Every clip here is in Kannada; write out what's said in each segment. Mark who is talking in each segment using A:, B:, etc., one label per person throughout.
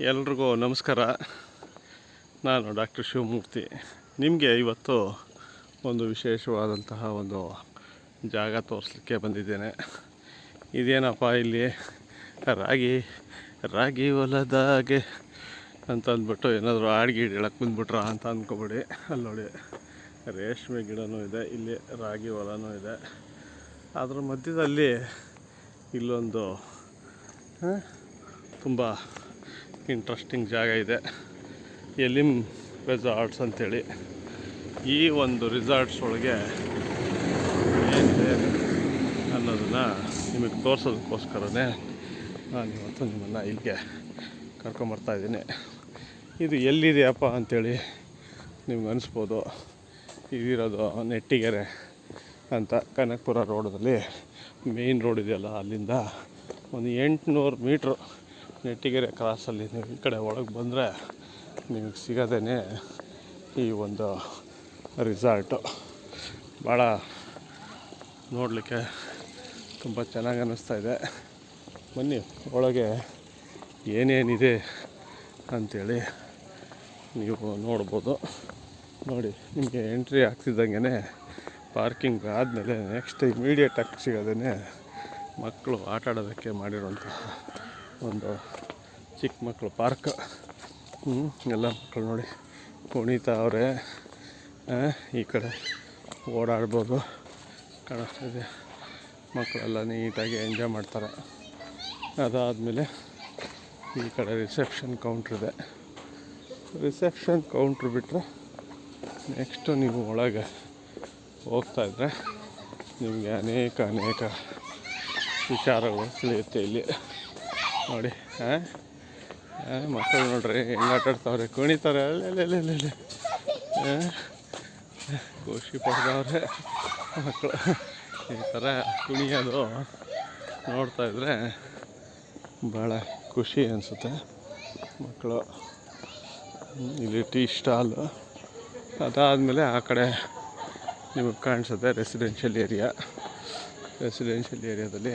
A: ಎಲ್ರಿಗೂ ನಮಸ್ಕಾರ. ನಾನು ಡಾಕ್ಟರ್ ಶಿವಮೂರ್ತಿ. ನಿಮಗೆ ಇವತ್ತು ಒಂದು ವಿಶೇಷವಾದಂತಹ ಒಂದು ಜಾಗ ತೋರಿಸ್ಲಿಕ್ಕೆ ಬಂದಿದ್ದೇನೆ. ಇದೇನಪ್ಪ ಇಲ್ಲಿ? ರಾಗಿ ರಾಗಿ ಹೊಲದಾಗೆ ಅಂತ ಅಂದ್ಬಿಟ್ಟು ಏನಾದರೂ ಹಾಡ್ಗೀಡ್ ಹೇಳಕ್ಕೆ ಬಂದ್ಬಿಟ್ರ ಅಂತ ಅಂದ್ಕೊಬೇಡಿ ಅಲ್ಲಿ ನೋಡಿ ರೇಷ್ಮೆ ಗಿಡನೂ ಇದೆ, ಇಲ್ಲಿ ರಾಗಿ ಹೊಲನೂ ಇದೆ. ಅದರ ಮಧ್ಯದಲ್ಲಿ ಇಲ್ಲೊಂದು ತುಂಬ ಇಂಟ್ರೆಸ್ಟಿಂಗ್ ಜಾಗ ಇದೆ. ಎಲಿಮ್ ರೆಸಾರ್ಟ್ಸ್ ಅಂಥೇಳಿ ಈ ಒಂದು ರಿಸಾರ್ಟ್ಸ್ ಒಳಗೆ ಏನಿದೆ ಅನ್ನೋದನ್ನು ನಿಮಗೆ ತೋರಿಸೋದಕ್ಕೋಸ್ಕರನೇ ನಾನು ಇವತ್ತು ನಿಮ್ಮನ್ನು ಇಲ್ಲಿಗೆ ಕರ್ಕೊಂಬರ್ತಾಯಿದ್ದೀನಿ ಇದು ಎಲ್ಲಿದೆಯಪ್ಪ ಅಂಥೇಳಿ ನಿಮ್ಗೆ ಅನಿಸ್ಬೋದು. ಇದಿರೋದು ನೆಟ್ಟಿಗೆರೆ ಅಂತ ಕನಕಪುರ ರೋಡಲ್ಲಿ ಮೇಯ್ನ್ ರೋಡ್ ಇದೆಯಲ್ಲ ಅಲ್ಲಿಂದ ಒಂದು ಎಂಟುನೂರು ಮೀಟ್ರು ನೆಟ್ಟಿಗೆರೆ ಕ್ರಾಸಲ್ಲಿ ನೀವು ಈ ಕಡೆ ಒಳಗೆ ಬಂದರೆ ನಿಮಗೆ ಸಿಗೋದೇ ಈ ಒಂದು ರಿಸಾರ್ಟು ಭಾಳ ನೋಡಲಿಕ್ಕೆ ತುಂಬ ಚೆನ್ನಾಗಿ ಅನ್ನಿಸ್ತಾ ಇದೆ. ಬನ್ನಿ, ಒಳಗೆ ಏನೇನಿದೆ ಅಂಥೇಳಿ ನೀವು ನೋಡ್ಬೋದು. ನೋಡಿ, ನಿಮಗೆ ಎಂಟ್ರಿ ಆಗ್ತಿದ್ದಂಗೆ ಪಾರ್ಕಿಂಗ್ ಆದಮೇಲೆ ನೆಕ್ಸ್ಟ್ ಇಮಿಡಿಯೇಟಾಗಿ ಸಿಗೋದೇ ಮಕ್ಕಳು ಆಟ ಆಡೋದಕ್ಕೆ ಮಾಡಿರುವಂತಹ ಒಂದು ಚಿಕ್ಕ ಮಕ್ಕಳು ಪಾರ್ಕ್. ಎಲ್ಲ ಮಕ್ಕಳು ನೋಡಿ. ಕುಣಿತಾವ್ರೆ ಅವರೆ ಈ ಕಡೆ ಓಡಾಡ್ಬೋದು. ಕಾಣಿಸ್ತಿದೆ ಮಕ್ಕಳೆಲ್ಲ ನೀಟಾಗಿ ಎಂಜಾಯ್ ಮಾಡ್ತಾರೆ. ಅದಾದಮೇಲೆ ಈ ಕಡೆ ರಿಸೆಪ್ಷನ್ ಕೌಂಟ್ರ್ ಇದೆ. ರಿಸೆಪ್ಷನ್ ಕೌಂಟ್ರ್ ಬಿಟ್ಟರೆ ನೆಕ್ಸ್ಟು ನೀವು ಒಳಗೆ ಹೋಗ್ತಾ ಇದ್ದರೆ ನಿಮಗೆ ಅನೇಕ ಅನೇಕ ವಿಚಾರಗಳು ತಿಳಿಯುತ್ತೆ ಇಲ್ಲಿ. ನೋಡಿ, ಹಾಂ? ಮಕ್ಕಳು ನೋಡ್ರಿ, ಹೆಂಗೆ ಆಟ ಆಡ್ತಾವ್ರೆ, ಕುಣಿತಾರೆ ಅಲ್ಲೆಲ್ಲೆಲ್ಲೆಲ್ಲೆ ಖುಷಿ ಪಡ್ದವ್ರೆ, ಮಕ್ಕಳು. ಈ ಥರ ಕುಣಿಯೋದು ನೋಡ್ತಾ ಇದ್ರೆ ಭಾಳ ಖುಷಿ ಅನಿಸುತ್ತೆ ಮಕ್ಕಳು. ಇಲ್ಲಿ ಟೀ ಸ್ಟಾಲು. ಅದಾದಮೇಲೆ ಆ ಕಡೆ ನಿಮಗೆ ಕಾಣಿಸುತ್ತೆ ರೆಸಿಡೆನ್ಷಿಯಲ್ ಏರಿಯಾ. ರೆಸಿಡೆನ್ಷಿಯಲ್ ಏರಿಯಾದಲ್ಲಿ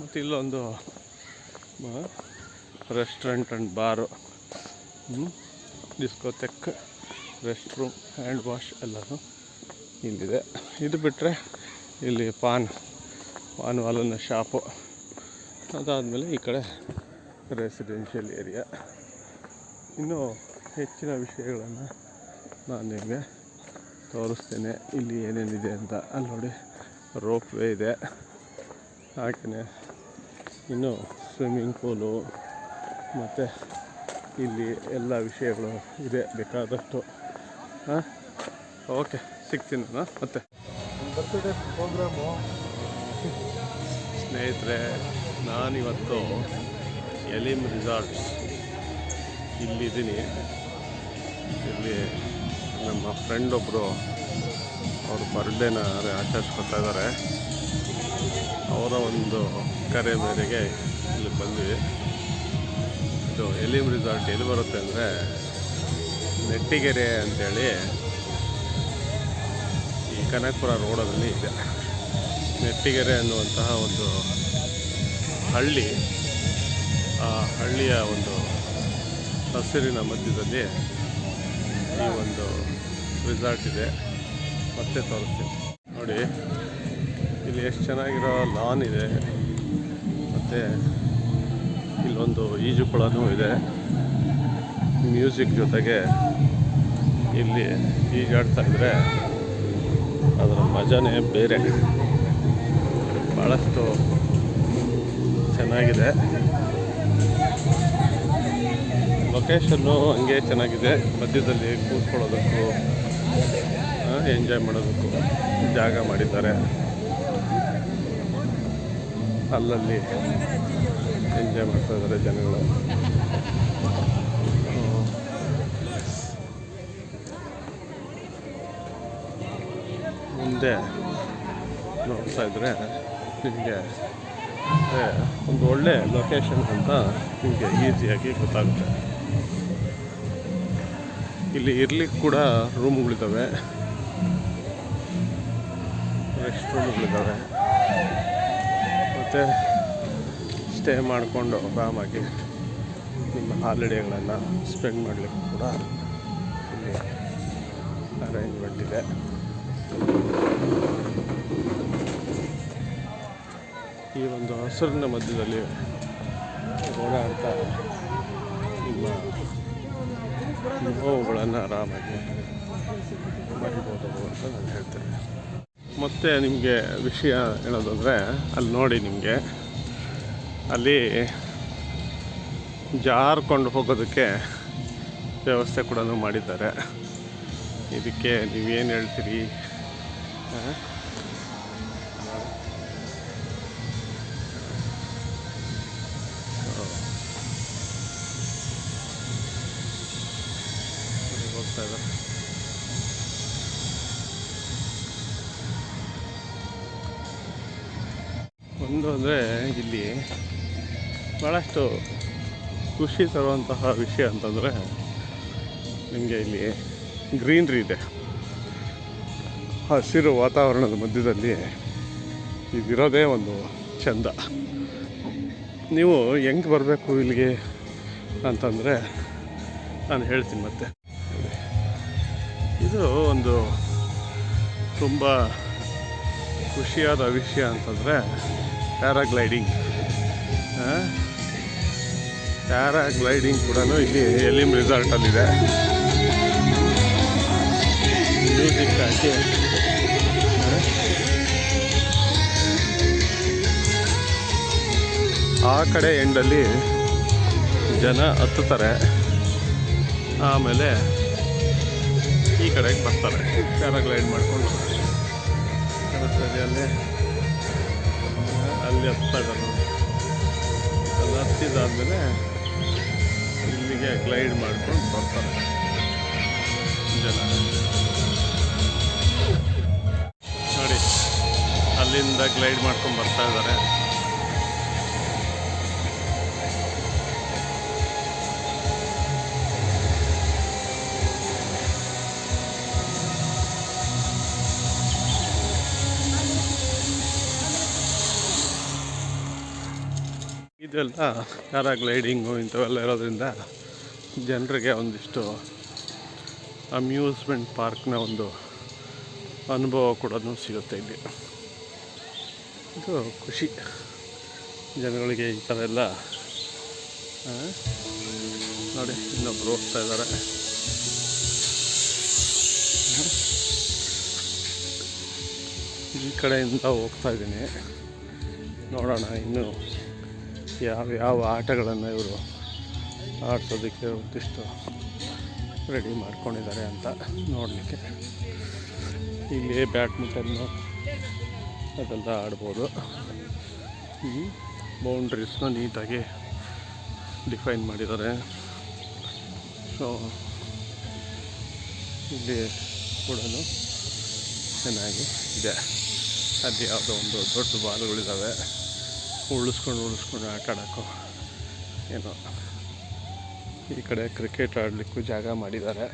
A: ಮತ್ತು ಇಲ್ಲೊಂದು restaurant and bar discotheque rest room hand wash ಎಲ್ಲನೂ ಇಲ್ಲಿದೆ. ಇದು ಬಿಟ್ಟರೆ ಇಲ್ಲಿ ಪಾನ್ ಪಾನ್ ವಾಲನ ಶಾಪು ಅದಾದಮೇಲೆ ಈ ಕಡೆ ರೆಸಿಡೆನ್ಷಿಯಲ್ ಏರಿಯಾ ಇನ್ನೂ ಹೆಚ್ಚಿನ ವಿಷಯಗಳನ್ನು ನಾನು ನಿಮಗೆ ತೋರಿಸ್ತೇನೆ. ಇಲ್ಲಿ ಏನೇನಿದೆ ಅಂತ. ಅಲ್ಲಿ ನೋಡಿ ರೋಪ್ ವೇ ಇದೆ. ಹಾಗೆಯೇ ಇನ್ನು ಸ್ವಿಮ್ಮಿಂಗ್ ಪೂಲು ಮತ್ತು ಇಲ್ಲಿ ಎಲ್ಲ ವಿಷಯಗಳು ಇದೆ ಬೇಕಾದಷ್ಟು. ಹಾಂ? ಓಕೆ ಸಿಗ್ತೀನಿ ನಾನು ಮತ್ತೆ.
B: Birthday programme?
A: ಸ್ನೇಹಿತರೆ ನಾನಿವತ್ತು ಎಲಿಮ್ ರಿಸಾರ್ಟ್ಸ್ ಇಲ್ಲಿದ್ದೀನಿ. ಇಲ್ಲಿ ನಮ್ಮ ಫ್ರೆಂಡ್ ಒಬ್ಬರು ಅವ್ರ ಬರ್ಡೇನ ಆಚರಿಸ್ಕೊತಾ ಇದ್ದಾರೆ ಅವರ ಒಂದು ಕರೆ ಮೇರೆಗೆ ಇಲ್ಲಿ ಬಂದ್ವಿ. ಇದು ಎಲಿಮ್ ರಿಸಾರ್ಟ್ ಎಲ್ಲಿ ಬರುತ್ತೆ ಅಂದರೆ ನೆಟ್ಟಿಗೆರೆ ಅಂತೇಳಿ ಈ ಕನಕಪುರ ರೋಡಲ್ಲಿ ಇದೆ. ನೆಟ್ಟಿಗೆರೆ ಅನ್ನುವಂತಹ ಒಂದು ಹಳ್ಳಿ. ಆ ಹಳ್ಳಿಯ ಒಂದು ಹಸಿರಿನ ಮಧ್ಯದಲ್ಲಿ ಈ ಒಂದು ರಿಸಾರ್ಟ್ ಇದೆ. ಮತ್ತೆ ತೋರಿಸ್ತೀನಿ. ನೋಡಿ, ಇಲ್ಲಿ ಎಷ್ಟು ಚೆನ್ನಾಗಿರೋ ಲಾನ್ ಇದೆ. ಮತ್ತು ಇಲ್ಲೊಂದು ಈಜುಕೊಳನೂ ಇದೆ. ಮ್ಯೂಸಿಕ್ ಜೊತೆಗೆ ಇಲ್ಲಿ ಈಜಾಡ್ತಾ ಇದ್ದರೆ ಅದರ ಮಜಾನೇ ಬೇರೆ. ಭಾಳಷ್ಟು ಚೆನ್ನಾಗಿದೆ. ಲೊಕೇಶನ್ನು ಹಂಗೆ ಚೆನ್ನಾಗಿದೆ. ಮಧ್ಯದಲ್ಲಿ ಕೂತ್ಕೊಳ್ಳೋದಕ್ಕೂ ಎಂಜಾಯ್ ಮಾಡೋದಕ್ಕೂ ಜಾಗ ಮಾಡಿದ್ದಾರೆ. ಅಲ್ಲಲ್ಲಿ ಎಂಜಾಯ್ ಮಾಡ್ತಾ ಇದ್ದಾರೆ ಜನಗಳು. ಮುಂದೆ ನೋಡ್ತಾ ಇದ್ರೆ ನಿಮಗೆ ಒಂದು ಒಳ್ಳೆ ಲೊಕೇಶನ್ ಅಂತ ನಿಮಗೆ ಈಸಿಯಾಗಿ ಗೊತ್ತಾಗುತ್ತೆ. ಇಲ್ಲಿ ಇರ್ಲಿಕ್ಕೆ ಕೂಡ ರೂಮ್ಗಳಿದ್ದಾವೆ ರೆಸ್ಟ್ ರೂಮ್ಗಳಿದ್ದಾವೆ ಮತ್ತು ಸ್ಟೇ ಮಾಡಿಕೊಂಡು ಆರಾಮಾಗಿ ನಿಮ್ಮ ಹಾಲಿಡೇಗಳನ್ನು ಸ್ಪೆಂಡ್ ಮಾಡಲಿಕ್ಕೆ ಕೂಡ ಇಲ್ಲಿ ಅರೇಂಜ್ಮೆಂಟ್ ಇದೆ. ಈ ಒಂದು ಹಸಿರಿನ ಮಧ್ಯದಲ್ಲಿ ಓಡಾಡ್ತಾ ನಿಮ್ಮ ಅನುಭವಗಳನ್ನು ಆರಾಮಾಗಿ ಮರಿಬೋದು ಅಂತ ನಾನು ಹೇಳ್ತೇನೆ. ಮತ್ತು ನಿಮಗೆ ವಿಷಯ ಹೇಳೋದಂದರೆ, ಅಲ್ಲಿ ನೋಡಿ ನಿಮಗೆ ಅಲ್ಲಿ ಜಾರ್ಕೊಂಡು ಹೋಗೋದಕ್ಕೆ ವ್ಯವಸ್ಥೆ ಕೂಡ ಮಾಡಿದ್ದಾರೆ. ಇದಕ್ಕೆ ನೀವೇನು ಹೇಳ್ತೀರಿ? ಭಾಳಷ್ಟು ಖುಷಿ ತರುವಂತಹ ವಿಷಯ ಅಂತಂದರೆ ನಿಮಗೆ ಇಲ್ಲಿ ಗ್ರೀನ್ರಿ ಇದೆ. ಹಸಿರು ವಾತಾವರಣದ ಮಧ್ಯದಲ್ಲಿ ಇದಿರೋದೇ ಒಂದು ಚಂದ. ನೀವು ಹೆಂಗೆ ಬರಬೇಕು ಇಲ್ಲಿಗೆ ಅಂತಂದರೆ ನಾನು ಹೇಳ್ತೀನಿ ಮತ್ತೆ. ಇದು ಒಂದು ತುಂಬ ಖುಷಿಯಾದ ವಿಷಯ ಅಂತಂದರೆ ಪ್ಯಾರಾಗ್ಲೈಡಿಂಗ್. ಪ್ಯಾರಾಗ್ಲೈಡಿಂಗ್ ಕೂಡ ಇಲ್ಲಿ ಎಲಿಮ್ ರಿಸಾರ್ಟಲ್ಲಿದೆ. ಮ್ಯೂಸಿಕ್ ಹಾಕಿ ಆ ಕಡೆ ಎಂಡಲ್ಲಿ ಜನ ಹತ್ತುತ್ತಾರೆ. ಆಮೇಲೆ ಈ ಕಡೆಗೆ ಬರ್ತಾರೆ. ಪ್ಯಾರಾಗ್ಲೈಡ್ ಮಾಡ್ಕೊಂಡು. ಅಲ್ಲಿ ಅಲ್ಲಿ ನೋಡಿ. ಅಲ್ಲಿ ಹತ್ತಿದಾದ್ಮೇಲೆ ಇಲ್ಲಿಗೆ ಗ್ಲೈಡ್ ಮಾಡ್ಕೊಂಡು ಬರ್ತಾರೆ. ಜನ. ನೋಡಿ ಅಲ್ಲಿಂದ ಗ್ಲೈಡ್ ಮಾಡ್ಕೊಂಡು ಬರ್ತಾ ಇದ್ದಾರೆ. ಇದೆಲ್ಲ ಪ್ಯಾರಾಗ್ಲೈಡಿಂಗು ಇಂಥವೆಲ್ಲ ಇರೋದ್ರಿಂದ ಜನರಿಗೆ ಒಂದಿಷ್ಟು ಅಮ್ಯೂಸ್ಮೆಂಟ್ ಪಾರ್ಕ್ನ ಒಂದು ಅನುಭವ ಕೂಡ ಸಿಗುತ್ತೆ ಇಲ್ಲಿ. ಇದು ಖುಷಿ. ಜನಗಳಿಗೆ ಈ ಥರ ಎಲ್ಲ ನೋಡಿ, ಇನ್ನೊಬ್ರು ಹೋಗ್ತಾ ಇದ್ದಾರೆ. ಈ ಕಡೆಯಿಂದ ಹೋಗ್ತಾ ಇದ್ದೀನಿ. ನೋಡೋಣ ಇನ್ನು. ಯಾವ ಯಾವ ಆಟಗಳನ್ನು ಇವರು ಆಡಿಸೋದಕ್ಕೆ ಒಂದಿಷ್ಟು ರೆಡಿ ಮಾಡ್ಕೊಂಡಿದ್ದಾರೆ ಅಂತ ನೋಡಲಿಕ್ಕೆ. ಇಲ್ಲಿ ಬ್ಯಾಡ್ಮಿಂಟನ್ನು ಅದೆಲ್ಲ ಆಡ್ಬೋದು. ಬೌಂಡ್ರೀಸ್ನ ನೀಟಾಗಿ ಡಿಫೈನ್ ಮಾಡಿದ್ದಾರೆ. ಸೊ ಇಲ್ಲಿ ಕೂಡ ಚೆನ್ನಾಗಿ ಇದೆ. ಅದು ಯಾವುದೋ ಒಂದು ದೊಡ್ಡ ಬಾಲ್ಗಳಿದ್ದಾವೆ ಉಳಿಸ್ಕೊಂಡು ಉಳಿಸ್ಕೊಂಡು ಆಟ ಆಡೋಕ್ಕೂ ಏನೋ ಈ ಕಡೆ ಕ್ರಿಕೆಟ್ ಆಡಲಿಕ್ಕೂ ಜಾಗ ಮಾಡಿದ್ದಾರೆ.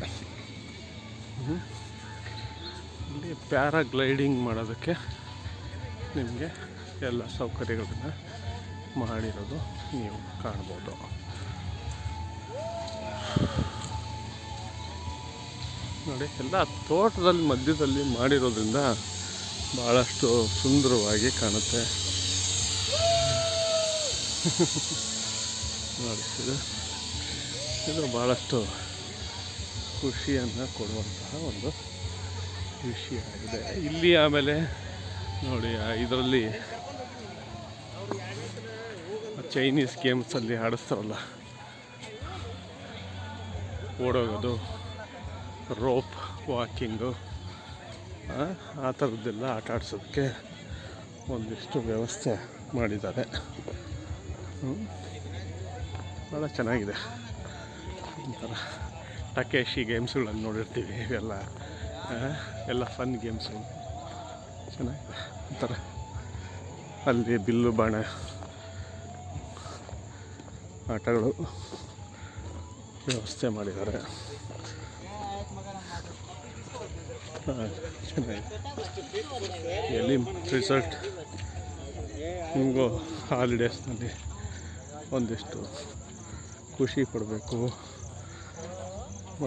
A: ಇಲ್ಲಿ ಪ್ಯಾರಾಗ್ಲೈಡಿಂಗ್ ಮಾಡೋದಕ್ಕೆ ನಿಮಗೆ ಎಲ್ಲ ಸೌಕರ್ಯಗಳನ್ನು ಮಾಡಿರೋದು ನೀವು ಕಾಣ್ಬೋದು ನೋಡಿ, ಎಲ್ಲ ತೋಟದಲ್ಲಿ, ಮಧ್ಯದಲ್ಲಿ ಮಾಡಿರೋದ್ರಿಂದ ಭಾಳಷ್ಟು ಸುಂದರವಾಗಿ ಕಾಣುತ್ತೆ ನೋಡಿ ಇದು ಭಾಳಷ್ಟು ಖುಷಿಯನ್ನು ಕೊಡುವಂತಹ ಒಂದು ವಿಷಯ ಆಗಿದೆ ಇಲ್ಲಿ ಆಮೇಲೆ ನೋಡಿ ಇದರಲ್ಲಿ ಚೈನೀಸ್ ಗೇಮ್ಸಲ್ಲಿ ಆಡಿಸ್ತಾರಲ್ಲ. ಓಡೋಗೋದು ರೋಪ್ ವಾಕಿಂಗು ಆ ಥರದ್ದೆಲ್ಲ ಆಟ ಆಡಿಸೋದಕ್ಕೆ ಒಂದಿಷ್ಟು ವ್ಯವಸ್ಥೆ ಮಾಡಿದ್ದಾರೆ. ಭಾಳ ಚೆನ್ನಾಗಿದೆ. ಒಂಥರ ಟಕೇಶಿ ಗೇಮ್ಸ್ಗಳನ್ನು ನೋಡಿರ್ತೀವಿ, ಇವೆಲ್ಲ ಎಲ್ಲ ಫನ್ ಗೇಮ್ಸು ಚೆನ್ನಾಗಿದೆ. ಒಂಥರ ಅಲ್ಲಿ ಬಿಲ್ಲು ಬಾಣ, ಆಟಗಳು ವ್ಯವಸ್ಥೆ ಮಾಡಿದ್ದಾರೆ. ಎಲ್ಲಿ ರಿಸಲ್ಟ್ ಹಿಂಗೋ ಹಾಲಿಡೇಸ್ನಲ್ಲಿ ಒಂದಿಷ್ಟು ಖುಷಿ ಕೊಡಬೇಕು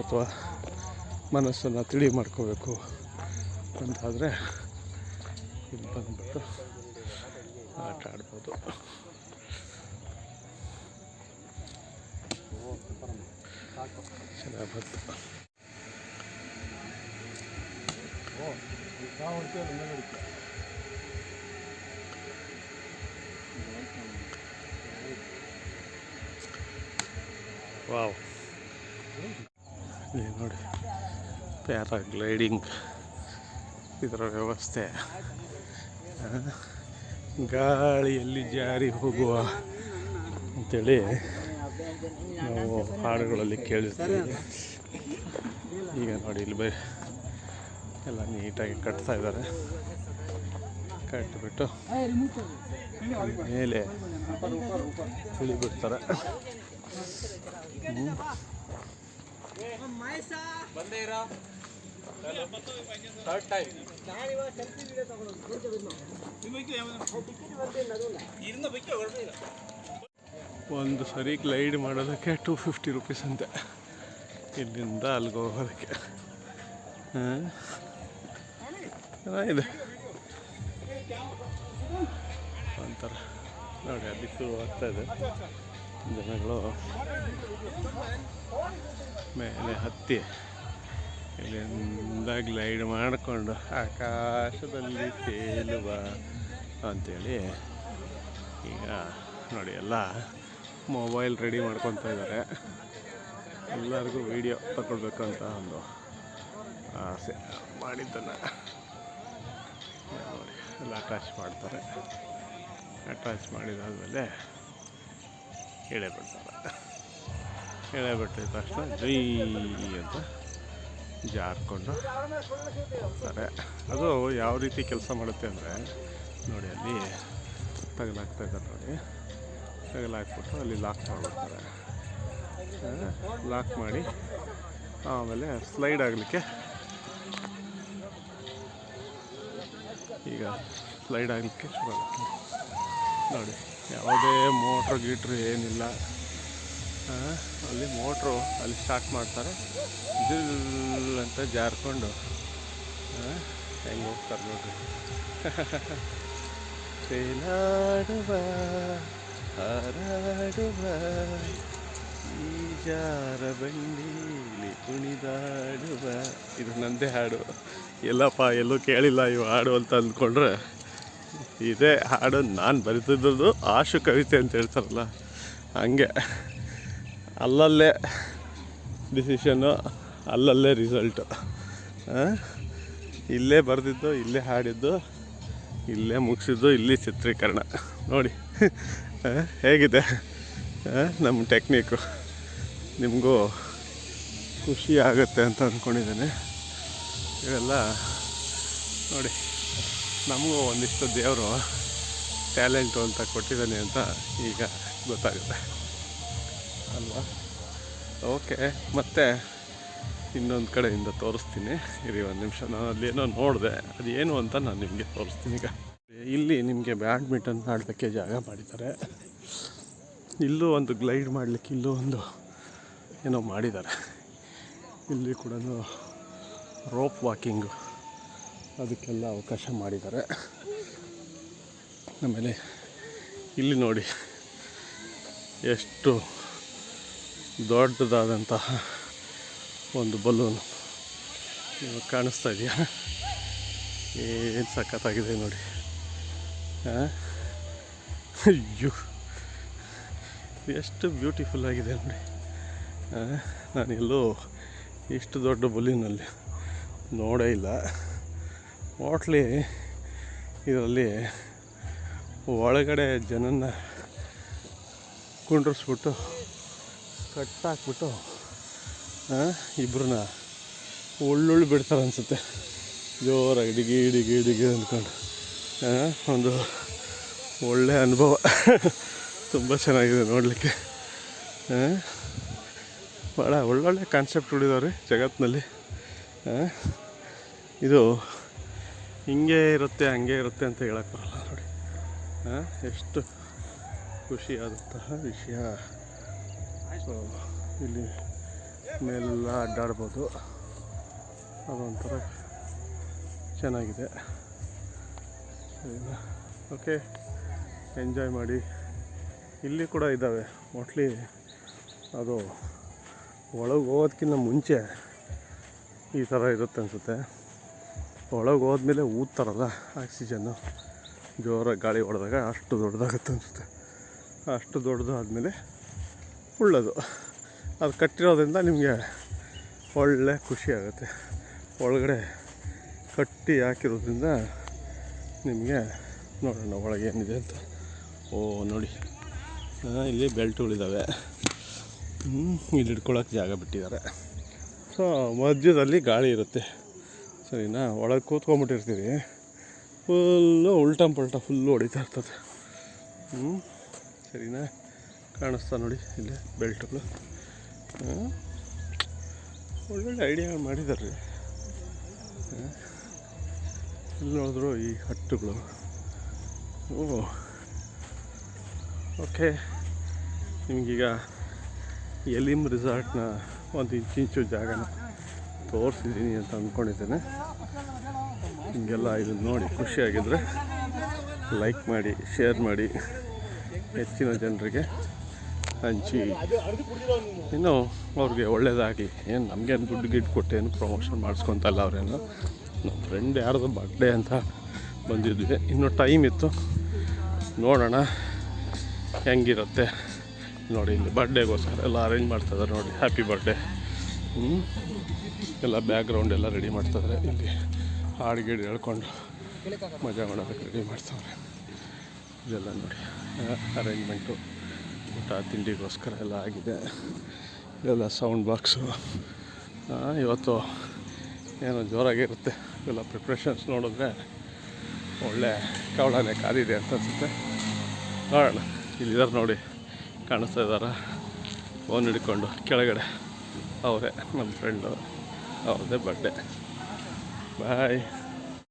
A: ಅಥವಾ ಮನಸ್ಸನ್ನು ತಿಳಿ ಮಾಡ್ಕೋಬೇಕು ಅಂತಾದರೆ ಇಲ್ಲಿ ಬಂದುಬಿಟ್ಟು ಆಟ ಆಡ್ಬೋದು. ಚೆನ್ನಾಗಿ ಬಂತು.
B: ನಾವು
A: ವಾವ್ ಇಲ್ಲಿ ನೋಡಿ. ಪ್ಯಾರಾಗ್ಲೈಡಿಂಗ್. ಇದರ ವ್ಯವಸ್ಥೆ. ಗಾಳಿಯಲ್ಲಿ ಜಾರಿ ಹೋಗುವ ಅಂತೇಳಿ ನಾವು ಹಾಡುಗಳಲ್ಲಿ ಕೇಳಿರ್ತೀವಿ ಈಗ ನೋಡಿ, ಇಲ್ಲಿ ಬೈ ಎಲ್ಲ ನೀಟಾಗಿ ಕಟ್ತಾ ಇದ್ದಾರೆ. ಕಟ್ಟಿಬಿಟ್ಟು ಮೇಲೆ ಇಳಿಬಿಡ್ತಾರೆ. ಒಂದು ಸರಿ ಗ್ಲೈಡ್ ಮಾಡೋದಕ್ಕೆ ಟೂ ಫಿಫ್ಟಿ ರುಪೀಸ್ ಅಂತೆ. ಇಲ್ಲಿಂದ ಅಲ್ಲಿಗೆ ಹೋಗೋದಕ್ಕೆ. ಚೆನ್ನಾಗಿದೆ. ಒಂಥರ. ನೋಡಿ ಅಲ್ಲಿ ಶುರು ಆಗ್ತಾ ಇದೆ. ಜನಗಳು ಮೇಲೆ ಹತ್ತಿ ಇಲ್ಲಿಂದ ಗ್ಲೈಡ್ ಮಾಡಿಕೊಂಡು ಆಕಾಶದಲ್ಲಿ ತೇಲುವ ಅಂಥೇಳಿ ಈಗ ನೋಡಿ ಎಲ್ಲ ಮೊಬೈಲ್ ರೆಡಿ ಮಾಡ್ಕೊತಾ ಇದ್ದಾರೆ. ಎಲ್ಲರಿಗೂ ವಿಡಿಯೋ ತಗೊಳ್ಬೇಕಂತ ಒಂದು ಆಸೆ ಮಾಡಿದ್ದನ್ನು ನೋಡಿ, ಎಲ್ಲ ಅಟ್ಯಾಚ್ ಮಾಡ್ತಾರೆ. ಅಟ್ಯಾಚ್ ಮಾಡಿದಾದಮೇಲೆ ಎಳೆ ಬಿಡ್ತಾರೆ ಕೇಳೆ ಬಿಟ್ಟಿದ ತಕ್ಷಣ ಜೈ ಅಂತ ಜಾರ್ಕೊಂಡು ಹೋಗ್ತಾರೆ. ಅದು ಯಾವ ರೀತಿ ಕೆಲಸ ಮಾಡುತ್ತೆ ಅಂದರೆ, ನೋಡಿ ಅಲ್ಲಿ ತಗಲಾಗ್ತಾ ಇದ್ದಾರೆ ನೋಡಿ. ತಗಲಾಕ್ಬಿಟ್ಟು ಅಲ್ಲಿ ಲಾಕ್ ಮಾಡಿಬಿಡ್ತಾರೆ. ಲಾಕ್ ಮಾಡಿ ಆಮೇಲೆ ಸ್ಲೈಡ್ ಆಗಲಿಕ್ಕೆ ಈಗ ಸ್ಲೈಡ್ ಆಗಲಿಕ್ಕೆ ಶುರು ಆಗುತ್ತೆ. ನೋಡಿ. ಯಾವುದೇ ಮೋಟ್ರ್ ಗೀಟ್ರು ಏನಿಲ್ಲ. ಅಲ್ಲಿ ಮೋಟ್ರು ಅಲ್ಲಿ ಸ್ಟಾರ್ಟ್ ಮಾಡ್ತಾರೆ. ಜಿಲ್ ಅಂತ ಜಾರ್ಕೊಂಡು. ಹೆಂಗೆ ಹೋಗ್ತಾರೆ ನೋಡ್ರಿ. ತೇಲಾಡುವ ಹಾರಾಡುವ, ಈ ಜಾರ ಬಂಡೀಲಿ ಕುಣಿದಾಡುವ. ಇದು ನಂದೇ ಹಾಡು. ಎಲ್ಲಪ್ಪ ಎಲ್ಲೂ ಕೇಳಿಲ್ಲ ಇವು ಹಾಡು ಅಂತ ಅಂದ್ಕೊಂಡ್ರೆ. ಇದೇ ಹಾಡು ನಾನು ಬರಿತಿದ್ದದ್ದು ಆಶು ಕವಿತೆ ಅಂತ ಹೇಳ್ತಾರಲ್ಲ, ಹಾಗೆ. ಅಲ್ಲಲ್ಲೇ ಡಿಸಿಷನ್ನು ಅಲ್ಲಲ್ಲೇ ರಿಸಲ್ಟು ಇಲ್ಲೇ ಬರೆದಿದ್ದು, ಇಲ್ಲೇ ಹಾಡಿದ್ದು, ಇಲ್ಲೇ ಮುಗಿಸಿದ್ದು, ಇಲ್ಲಿ ಚಿತ್ರೀಕರಣ. ನೋಡಿ. ಹೇಗಿದೆ? ನಮ್ಮ ಟೆಕ್ನಿಕ್ಕು ನಿಮಗೂ ಖುಷಿ ಆಗುತ್ತೆ ಅಂತ ಅಂದ್ಕೊಂಡಿದ್ದೇನೆ ಇವೆಲ್ಲ ನೋಡಿ. ನಮಗೂ ಒಂದಿಷ್ಟು ದೇವರು ಟ್ಯಾಲೆಂಟು ಅಂತ ಕೊಟ್ಟಿದ್ದಾನೆ ಅಂತ ಈಗ ಗೊತ್ತಾಗುತ್ತೆ. ಅಲ್ವಾ? ಓಕೆ, ಮತ್ತೆ ಇನ್ನೊಂದು ಕಡೆಯಿಂದ ತೋರಿಸ್ತೀನಿ. ಇರಿ, ಒಂದು ನಿಮಿಷ. ನಾನು ಅಲ್ಲೇನೋ ನೋಡಿದೆ. ಅದೇನು ಅಂತ ನಾನು ನಿಮಗೆ ತೋರಿಸ್ತೀನಿ ಈಗ. ಇಲ್ಲಿ ನಿಮಗೆ ಬ್ಯಾಡ್ಮಿಂಟನ್ ಆಡೋದಕ್ಕೆ ಜಾಗ ಮಾಡಿದ್ದಾರೆ. ಇಲ್ಲೂ ಒಂದು ಗ್ಲೈಡ್ ಮಾಡಲಿಕ್ಕೆ ಇಲ್ಲೂ ಒಂದು ಏನೋ ಮಾಡಿದ್ದಾರೆ. ಇಲ್ಲಿ ಕೂಡ ರೋಪ್ ವಾಕಿಂಗು. ಅದಕ್ಕೆಲ್ಲ ಅವಕಾಶ ಮಾಡಿದ್ದಾರೆ. ಆಮೇಲೆ ಇಲ್ಲಿ ನೋಡಿ ಎಷ್ಟು ದೊಡ್ಡದಾದಂತಹ ಒಂದು ಬಲೂನು ನಿಮಗೆ ಕಾಣಿಸ್ತಾ ಇದೆಯಾ? ಏನು ಸಖತ್ತಾಗಿದೆ ನೋಡಿ? ಅಯ್ಯೋ, ಎಷ್ಟು ಬ್ಯೂಟಿಫುಲ್ ಆಗಿದೆ ನೋಡಿ. ನಾನು ಎಲ್ಲೂ ಇಷ್ಟು ದೊಡ್ಡ ಬಲೂನಲ್ಲಿ ನೋಡೇ ಇಲ್ಲ. ಮೋಟ್ಲಿ ಇದರಲ್ಲಿ ಒಳಗಡೆ ಜನನ್ನ ಕುಂಡ್ರಿಸ್ಬಿಟ್ಟು ಕಟ್ಟಾಕ್ಬಿಟ್ಟು ಇಬ್ಬರನ್ನ ಒಳ್ಳೊಳ್ಳೆ ಬಿಡ್ತಾರೆ ಅನಿಸುತ್ತೆ. ಜೋರಾಗಿ ಡಿಗಿ ಡಿಗಿ ಡಿಗಿ ಅಂದ್ಕೊಂಡು ಒಂದು ಒಳ್ಳೆಯ ಅನುಭವ. ತುಂಬ ಚೆನ್ನಾಗಿದೆ ನೋಡಲಿಕ್ಕೆ. ಭಾಳ ಒಳ್ಳೊಳ್ಳೆ ಕಾನ್ಸೆಪ್ಟ್ ರೀ ಜಗತ್ತಿನಲ್ಲಿ ಇದು ಹಿಂಗೆ ಇರುತ್ತೆ, ಹಂಗೆ ಇರುತ್ತೆ ಅಂತ ಹೇಳಕ್ಕೆ ಬರಲ್ಲ ನೋಡಿ. ಎಷ್ಟು ಖುಷಿಯಾದಂತಹ ವಿಷಯ. ಸೊ ಇಲ್ಲಿ ಮೇಲೆಲ್ಲ ಅಡ್ಡಾಡ್ಬೋದು. ಅದೊಂಥರ ಚೆನ್ನಾಗಿದೆ. ಓಕೆ ಎಂಜಾಯ್ ಮಾಡಿ. ಇಲ್ಲಿ ಕೂಡ ಇದ್ದಾವೆ. ಮೋಸ್ಟ್ಲಿ ಅದು ಒಳಗೆ ಹೋಗೋದಕ್ಕಿಂತ ಮುಂಚೆ ಈ ಥರ ಇರುತ್ತೆ ಅನಿಸುತ್ತೆ. ಒಳಗೆ ಹೋದ್ಮೇಲೆ ಊದ್ತಾರಲ್ಲ ಆಕ್ಸಿಜನ್ನು. ಜೋರಾಗಿ ಗಾಳಿ ಹೊಡೆದಾಗ ಅಷ್ಟು ದೊಡ್ಡದಾಗುತ್ತೆ ಅನಿಸುತ್ತೆ. ಅಷ್ಟು ದೊಡ್ಡದು ಆದಮೇಲೆ ಉಳ್ಳದು. ಅದು ಕಟ್ಟಿರೋದ್ರಿಂದ ನಿಮಗೆ ಒಳ್ಳೆ ಖುಷಿ ಆಗುತ್ತೆ. ಒಳಗಡೆ ಕಟ್ಟಿ ಹಾಕಿರೋದ್ರಿಂದ ನಿಮಗೆ ನೋಡೋಣ ಒಳಗೆ ಏನಿದೆ ಅಂತ. ಓ, ನೋಡಿ. ಇಲ್ಲಿ ಬೆಲ್ಟ್ಗಳಿದ್ದಾವೆ ಇಲ್ಲಿ ಇಟ್ಕೊಳಕ್ಕೆ ಜಾಗ ಬಿಟ್ಟಿದ್ದಾರೆ. ಸೊ, ಮಧ್ಯದಲ್ಲಿ ಗಾಳಿ ಇರುತ್ತೆ. ಸರಿನಾ? ಒಳಗೆ ಕೂತ್ಕೊಂಡ್ಬಿಟ್ಟಿರ್ತೀವಿ ಫುಲ್ಲು ಉಲ್ಟಂ ಪಲ್ಟ ಫುಲ್ಲು ಹೊಡಿತಾ ಇರ್ತದೆ. ಹ್ಞೂ ಸರಿನಾ? ಕಾಣಿಸ್ತಾ ನೋಡಿ ಇಲ್ಲಿ ಬೆಲ್ಟ್ಗಳು. ಒಳ್ಳೊಳ್ಳೆ ಐಡಿಯಾ ಮಾಡಿದ್ದಾರೆ ಇಲ್ಲಿ ನೋಡಿದ್ರು ಈ ಹಟ್ಟುಗಳು. ಓ. ಓಕೆ. ನಿಮಗೀಗ ಎಲಿಮ್ ರಿಸಾರ್ಟ್ನ ಒಂದು ಇಂಚಿಂಚು ಜಾಗನ ತೋರಿಸಿದ್ದೀನಿ ಅಂತ ಅಂದ್ಕೊಂಡಿದ್ದೇನೆ ಹೀಗೆಲ್ಲ ಇದನ್ನು ನೋಡಿ ಖುಷಿಯಾಗಿದ್ದರೆ ಲೈಕ್ ಮಾಡಿ ಶೇರ್ ಮಾಡಿ ಹೆಚ್ಚಿನ ಜನರಿಗೆ ಹಂಚಿ. ಇನ್ನು ಅವ್ರಿಗೆ ಒಳ್ಳೆಯದಾಗಿ ಏನು ನಮಗೇನು ದುಡ್ಡು ಗಿಟ್ಟು ಕೊಟ್ಟೇನು ಪ್ರಮೋಷನ್ ಮಾಡಿಸ್ಕೊತಲ್ಲ ಅವರೇನು ನಮ್ಮ ಫ್ರೆಂಡ್ ಯಾರ್ದು ಬರ್ಡೇ ಅಂತ ಬಂದಿದ್ವಿ. ಇನ್ನೂ ಟೈಮ್ ಇತ್ತು. ನೋಡೋಣ ಹೆಂಗಿರುತ್ತೆ. ನೋಡಿ ಇಲ್ಲಿ ಬರ್ಡೇಗೋಸ್ಕರ ಎಲ್ಲ ಅರೇಂಜ್ ಮಾಡ್ತಾಯಿದ್ದಾರೆ ನೋಡಿ. ಹ್ಯಾಪಿ ಬರ್ಡೇ ಹ್ಞೂ ಎಲ್ಲ ಬ್ಯಾಕ್ಗ್ರೌಂಡ್ ಎಲ್ಲ ರೆಡಿ ಮಾಡ್ತಾಯಿದ್ದಾರೆ ಇಲ್ಲಿ ಹಾಡು ಗೀಡು ಹೇಳ್ಕೊಂಡು ಮಜಾ ಮಾಡೋದಕ್ಕೆ ರೆಡಿ ಮಾಡ್ತಾವ್ರೆ ಇದೆಲ್ಲ ನೋಡಿ. ಅರೇಂಜ್ಮೆಂಟು ಊಟ, ತಿಂಡಿಗೋಸ್ಕರ ಎಲ್ಲ ಆಗಿದೆ. ಇದೆಲ್ಲ ಸೌಂಡ್ ಬಾಕ್ಸು ಇವತ್ತು ಏನೋ ಜೋರಾಗಿರುತ್ತೆ ಎಲ್ಲ ಪ್ರಿಪ್ರೇಷನ್ಸ್ ನೋಡಿದ್ರೆ ಒಳ್ಳೆ ಕವಳನೆ ಕಾದಿದೆ ಅಂತ ಅನ್ಸುತ್ತೆ. ನೋಡೋಣ. ಇಲ್ಲಿದ್ದಾರೆ ನೋಡಿ. ಕಾಣಿಸ್ತಾ ಇದ್ದಾರ ಫೋನ್ ಹಿಡ್ಕೊಂಡು ಕೆಳಗಡೆ. ಅವರೇ, ನಮ್ಮ friend ಅವ್ರದ್ದೇ ಬರ್ಡೇ ಬಾಯ್